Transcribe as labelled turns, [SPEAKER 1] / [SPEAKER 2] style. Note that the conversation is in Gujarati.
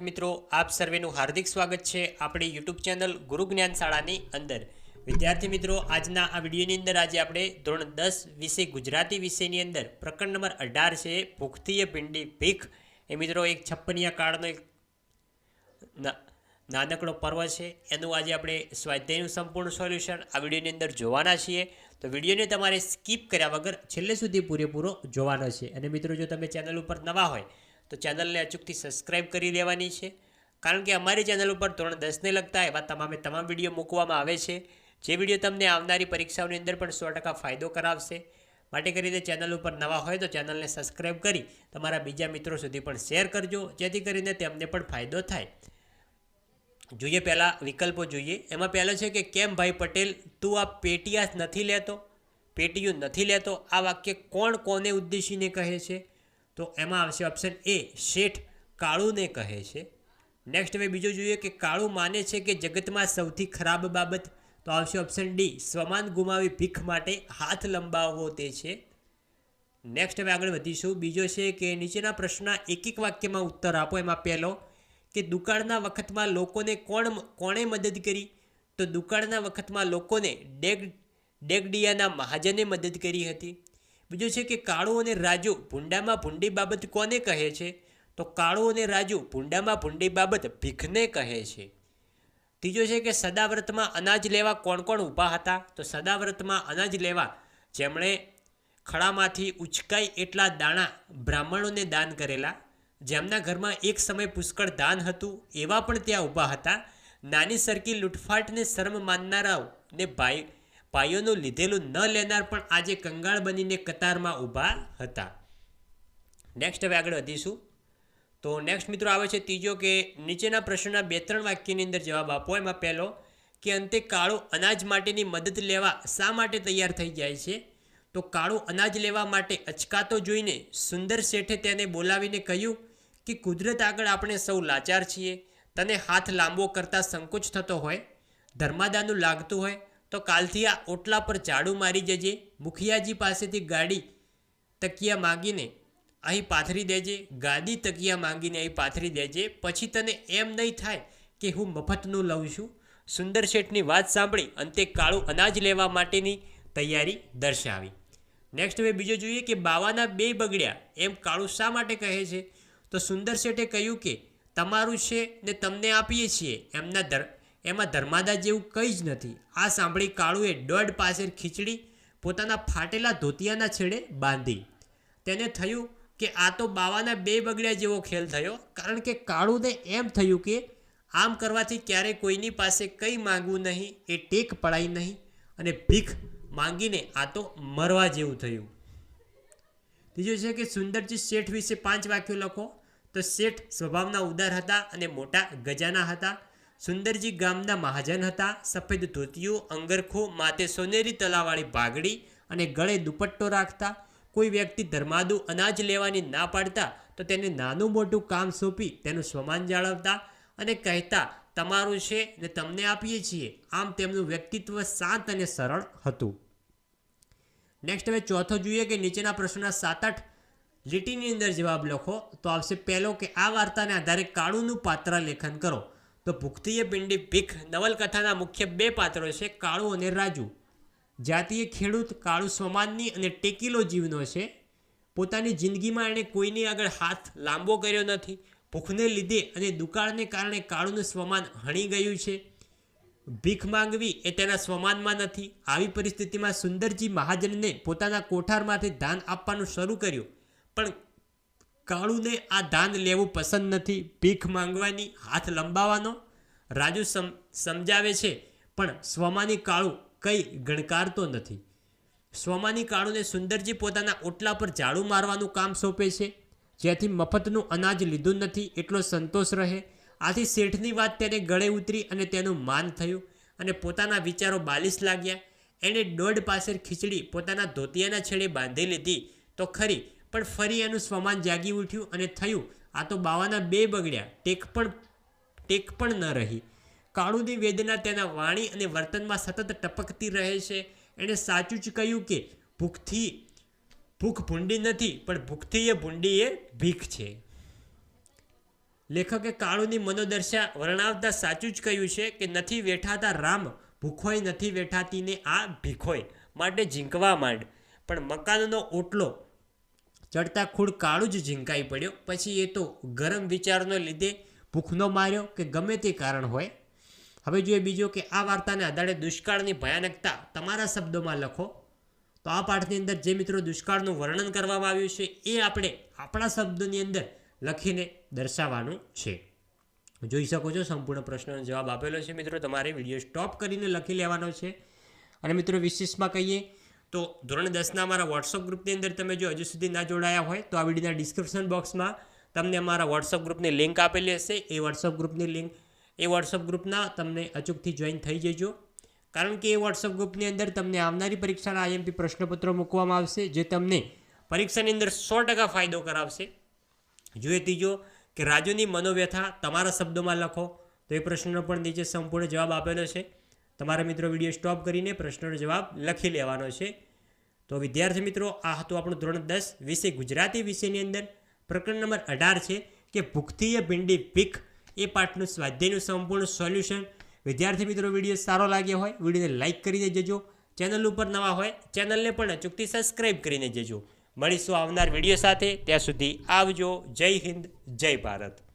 [SPEAKER 1] મિત્રો, આપ સર્વેનું હાર્દિક સ્વાગત છે આપણી યુટ્યુબ ચેનલ ગુરુ જ્ઞાન શાળાની અંદર. વિદ્યાર્થી મિત્રો, આજના આ વિડીયોની અંદર આજે આપણે ધોરણ દસ વિષય ગુજરાતી વિષયની અંદર પ્રકરણ નંબર અઢાર છે ભૂખતીય ભીંડી ભીખ. એ મિત્રો, એક છપ્પનિયા કાળનો એક નાનકડો પર્વ છે. એનું આજે આપણે સ્વાધ્યાયનું સંપૂર્ણ સોલ્યુશન આ વિડીયોની અંદર જોવાના છીએ. તો વિડીયોને તમારે સ્કીપ કર્યા વગર છેલ્લે સુધી પૂરેપૂરો જોવાનો છે. અને મિત્રો, જો તમે ચેનલ ઉપર નવા હોય તો ચેનલને અચૂકથી સબસ્ક્રાઈબ કરી દેવાની છે. કારણ કે અમારી ચેનલ ઉપર ધોરણ દસને લગતા એવા તમામે તમામ વીડિયો મૂકવામાં આવે છે. જે વીડિયો તમને આવનારી પરીક્ષાઓની અંદર પણ સો ફાયદો કરાવશે. માટે કરીને ચેનલ ઉપર નવા હોય તો ચેનલને સબસ્ક્રાઈબ કરી તમારા બીજા મિત્રો સુધી પણ શેર કરજો, જેથી કરીને તેમને પણ ફાયદો થાય. જોઈએ પહેલાં વિકલ્પો જોઈએ. એમાં પહેલો છે કે, કેમ ભાઈ પટેલ, તું આ પેટીયાસ નથી લેતો? પેટીયું નથી લેતો? આ વાક્ય કોણ કોને ઉદ્દેશીને કહે છે? તો એમાં આવશે ઓપ્શન એ શેઠ કાળુને કહે છે. નેક્સ્ટ હવે બીજો જોઈએ કે કાળુ માને છે કે જગતમાં સૌથી ખરાબ બાબત, તો આવશે ઓપ્શન ડી સ્વમાન ગુમાવી ભીખ માટે હાથ લંબાવવો તે છે. નેક્સ્ટ હવે આગળ વધીશું. બીજો છે કે નીચેના પ્રશ્નના એક એક વાક્યમાં ઉત્તર આપો. એમાં પહેલો, કે દુકાળના વખતમાં લોકોને કોણ કોણે મદદ કરી? તો દુકાળના વખતમાં લોકોને ડેગ, ડેગડિયાના મહાજને મદદ કરી હતી. બીજું છે કે કાળુ અને રાજુ ભૂંડામાં ભૂંડી બાબત કોને કહે છે? તો કાળુ અને રાજુ ભૂંડામાં ભૂંડી બાબત ભીખને કહે છે. ત્રીજો છે કે સદાવ્રતમાં અનાજ લેવા કોણ કોણ ઊભા હતા? તો સદાવ્રતમાં અનાજ લેવા જેમણે ખળામાંથી ઉચકાય એટલા દાણા બ્રાહ્મણોને દાન કરેલા. જેમના ઘરમાં એક સમય પુષ્કળ દાન હતું, એવા પણ ત્યાં ઊભા હતા. નાની સરકી લૂંટફાટને શરમ માનનારાઓ ને ભાઈ ભાઈઓનું લીધેલું ન લેનાર પણ આજે કંગાળ બનીને કતારમાં ઊભા હતા. નેક્સ્ટ હવે આગળ વધીશું. તો નેક્સ્ટ મિત્રો આવે છે ત્રીજો કે નીચેના પ્રશ્નના બે ત્રણ વાક્યની અંદર જવાબ આપો. એમાં પહેલો કે અંતે કાળો અનાજ માટેની મદદ લેવા શા માટે તૈયાર થઈ જાય છે? તો કાળો અનાજ લેવા માટે અચકાતો જોઈને સુંદર શેઠે તેને બોલાવીને કહ્યું કે કુદરત આગળ આપણે સૌ લાચાર છીએ. તને હાથ લાંબો કરતાં સંકોચ થતો હોય, ધર્માદાનું લાગતું હોય તો કાલથી આ ઓટલા પર ઝાડુ મારી જજે, મુખિયાજી પાસેથી ગાડી તકિયા માગીને અહીં પાથરી દેજે, ગાદી તકિયા માંગીને અહીં પાથરી દેજે. પછી તને એમ નહીં થાય કે હું મફતનું લઉં છું. સુંદર શેઠની વાત સાંભળી અંતે કાળું અનાજ લેવા માટેની તૈયારી દર્શાવી. નેક્સ્ટ હવે બીજો જોઈએ કે બાવાના બે બગડ્યા. એમ કાળું શા માટે કહે છે? તો સુંદર શેઠે કહ્યું કે, તમારું છે ને તમને આપીએ છીએ. એમના એમાં ધર્માદા જેવું કંઈ જ નથી. આ સાંભળી કાળુએ દોઢ પાસે ખીચડી પોતાના ફાટેલા ધોતિયાના છેડે બાંધી. તેને થયું કે આ તો બાવાના બે બગડ્યા જેવો ખેલ થયો, કારણ કે કાળુને એમ થયું કે આમ કરવાથી ક્યારેય કોઈની પાસે કંઈ માંગવું નહીં, એ ટેક પડાય નહીં, અને ભીખ માંગીને આ તો મરવા જેવું થયું. ત્રીજું છે કે સુંદરજી શેઠ વિશે પાંચ વાક્યો લખો. તો શેઠ સ્વભાવના ઉદાર હતા અને મોટા ગજાના હતા. સુંદરજી ગામના મહાજન હતા. સફેદ ધોતિયું અંગરખો, માથે સોનેરી તલાવાળી ભાગડી અને ગળે દુપટ્ટો રાખતા. કોઈ વ્યક્તિ ધર્માદુ અનાજ લેવાની ના પાડતા તો તેને નાનું મોટું કામ સોંપી તેનું સ્વમાન જાળવતા અને કહેતા, તમારું છે ને તમને આપીએ છીએ. આમ તેમનું વ્યક્તિત્વ શાંત અને સરળ હતું. નેક્સ્ટ હવે ચોથો જોઈએ કે નીચેના પ્રશ્નના સાત આઠ લીટીની અંદર જવાબ લખો. તો આવશે પહેલો કે આ વાર્તાને આધારે કાળુનું પાત્ર લેખન કરો. તો ભુક્તિય પિંડી ભીખ નવલકથાના મુખ્ય બે પાત્રો છે કાળુ અને રાજુ. જાતીય ખેડૂત કાળુ સ્વમાનની અને ટેકીલો જીવનો છે. પોતાની જિંદગીમાં એણે કોઈની આગળ હાથ લાંબો કર્યો નથી. ભૂખને લીધે અને દુકાળને કારણે કાળુનું સ્વમાન હણી ગયું છે. ભીખ માંગવી એ તેના સ્વમાનમાં નથી. આવી પરિસ્થિતિમાં સુંદરજી મહાજનને પોતાના કોઠારમાંથી દાન આપવાનું શરૂ કર્યું. પણ કાળુને આ દાન લેવું પસંદ નથી. ભીખ માંગવાની, હાથ લંબાવવાનો રાજુ સમ, સમજાવે છે, પણ સ્વમાની કાળું કંઈ ગણકારતો નથી. સ્વમાની કાળુને સુંદરજી પોતાના ઓટલા પર ઝાડુ મારવાનું કામ સોંપે છે. જેથી મફતનું અનાજ લીધું નથી એટલો સંતોષ રહે. આથી શેઠની વાત તેને ગળે ઉતરી અને તેનું માન થયું અને પોતાના વિચારો બાલિશ લાગ્યા. એણે દોઢ પાસેર ખીચડી પોતાના ધોતિયાના છેડે બાંધી લીધી તો ખરી, પણ ફરી એનું સ્વમાન જાગી ઉઠ્યું અને થયું, આ તો બાવાના બે બગડ્યા, ટેક પણ ટેક પણ ન રહી. કાળુની વેદના તેના વાણી અને વર્તનમાં સતત ટપકતી રહે છે. એણે સાચું જ કહ્યું કે ભૂખથી ભૂખ ભૂંડી નથી, પણ ભૂખથી એ ભૂંડી એ ભીખ છે. લેખકે કાળુની મનોદર્શા વર્ણવતા સાચું જ કહ્યું છે કે નથી વેઠાતા રામ, ભૂખોય નથી વેઠાતીને આ ભીખોય માટે ઝીંકવા માંડ. પણ મકાનનો ઓટલો ચડતા ખૂડ કાળું જ ઝીંકાઈ પડ્યો. પછી એ તો ગરમ વિચારનો લીધે ભૂખનો માર્યો કે ગમે તે કારણ હોય, હવે જોઈએ બીજો કે આ વાર્તાને આધારે દુષ્કાળની ભયાનકતા તમારા શબ્દોમાં લખો, તો આ પાઠની અંદર જે મિત્રો દુષ્કાળનું વર્ણન કરવામાં આવ્યું છે, એ આપણે આપણા શબ્દોની અંદર લખીને દર્શાવવાનું છે. જોઈ શકો છો, સંપૂર્ણ પ્રશ્નનો જવાબ આપેલો છે મિત્રો. તમારે વીડિયો સ્ટોપ કરીને લખી લેવાનો છે. અને મિત્રો, વિશેષમાં કહીએ તો ધોરણ દસના અમારા વોટ્સઅપ ગ્રુપની અંદર તમે જો હજુ સુધી ના જોડાયા હોય, તો આ વિડીયોના ડિસ્ક્રિપ્શન બોક્સમાં તમને અમારા વોટ્સઅપ ગ્રુપની લિંક આપેલી હશે. એ વોટ્સઅપ ગ્રુપની લિંક એ વોટ્સઅપ ગ્રુપના તમને અચૂકથી જોઈન થઈ જજો. કારણ કે એ વોટ્સઅપ ગ્રુપની અંદર તમને આવનારી પરીક્ષાના આઈએમપી પ્રશ્નપત્રો મૂકવામાં આવશે, જે તમને પરીક્ષાની અંદર સો ટકા ફાયદો કરાવશે. જોઈએ ત્રીજો કે રાજુની મનોવ્યથા તમારા શબ્દોમાં લખો. તો એ પ્રશ્નનો પણ નીચે સંપૂર્ણ જવાબ આપેલો છે. તમારા મિત્રો વીડિયો સ્ટોપ કરીને પ્રશ્નનો જવાબ લખી લેવાનો છે. તો વિદ્યાર્થી મિત્રો, આ હતું આપણું ધોરણ દસ વિષય ગુજરાતી વિષયની અંદર. પ્રકરણ નંબર અઢાર છે કે ભૂખતીય ભીંડી ભીખ એ પાઠનું સ્વાધ્યાયનું સંપૂર્ણ સોલ્યુશન. વિદ્યાર્થી મિત્રો, વીડિયો સારો લાગ્યો હોય, વિડીયોને લાઇક કરીને જજો ચેનલ ઉપર નવા હોય, ચેનલને પણ અચૂકથી સબસ્ક્રાઈબ કરીને જજો મળીશું આવનાર વીડિયો સાથે. ત્યાં સુધી આવજો. જય હિન્દ, જય ભારત.